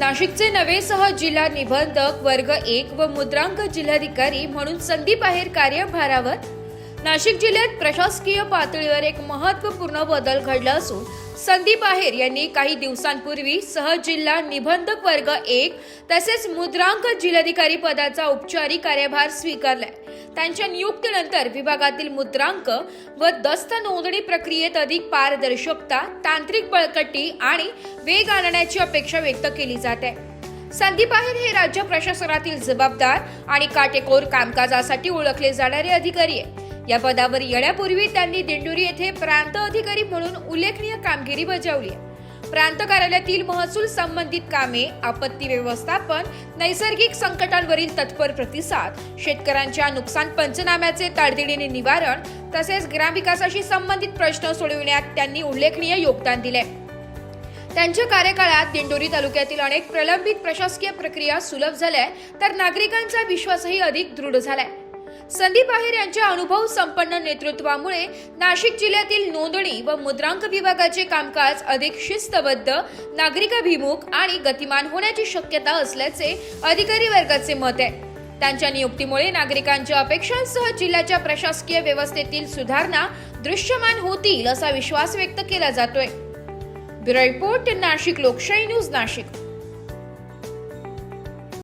नाशिकचे नवे सह जिल्हा निबंधक वर्ग एक व मुद्रांक जिल्हाधिकारी म्हणून संदीप आहेर कार्यभारावर नाशिक जिल्ह्यात प्रशासकीय पातळीवर एक महत्त्वपूर्ण बदल घडला असून संदीप आहेर यांनी काही दिवसांपूर्वी सह जिल्हा निबंधक वर्ग एक तसेच मुद्रांक जिल्हाधिकारी पदाचा औपचारिक कार्यभार स्वीकारलाय. त्यांच्या नियुक्तीनंतर विभागातील मुद्रांक व दस्त नोंदणी प्रक्रियेत अधिक पारदर्शकता तांत्रिक बळकटी आणि वेग आणण्याची अपेक्षा व्यक्त केली जात. आहे संदीप आहेर हे राज्य प्रशासनातील जबाबदार आणि काटेकोर कामकाजासाठी ओळखले जाणारे अधिकारी आहे. या पदावर येण्यापूर्वी त्यांनी दिंडोरी येथे प्रांत अधिकारी म्हणून उल्लेखनीय कामगिरी बजावली आहे. प्रांत कार्यालयातील महसूल संबंधित कामे आपत्ती व्यवस्थापन नैसर्गिक संकटांवरील तत्पर प्रतिसाद शेतकऱ्यांच्या नुकसान पंचनाम्याचे तातडीने निवारण तसेच ग्रामविकासाशी संबंधित प्रश्न सोडविण्यात त्यांनी उल्लेखनीय योगदान दिले. त्यांच्या कार्यकाळात दिंडोरी तालुक्यातील अनेक प्रलंबित प्रशासकीय प्रक्रिया सुलभ झाल्या तर नागरिकांचा विश्वासही अधिक दृढ झालाय. संदीप आहेर यांच्या अनुभव संपन्न नेतृत्वामुळे नाशिक जिल्ह्यातील नोंदणी व मुद्रांक विभागाचे कामकाज अधिक शिस्तबद्ध नागरिकाभिमुख आणि गतिमान होण्याची शक्यता असल्याचे अधिकारी वर्गाचे मत आहे. त्यांच्या नियुक्तीमुळे नागरिकांच्या अपेक्षांसह जिल्ह्याच्या प्रशासकीय व्यवस्थेतील सुधारणा दृश्यमान होतील असा विश्वास व्यक्त केला जातोय. ब्युरो रिपोर्ट नाशिक लोकशाही न्यूज नाशिक.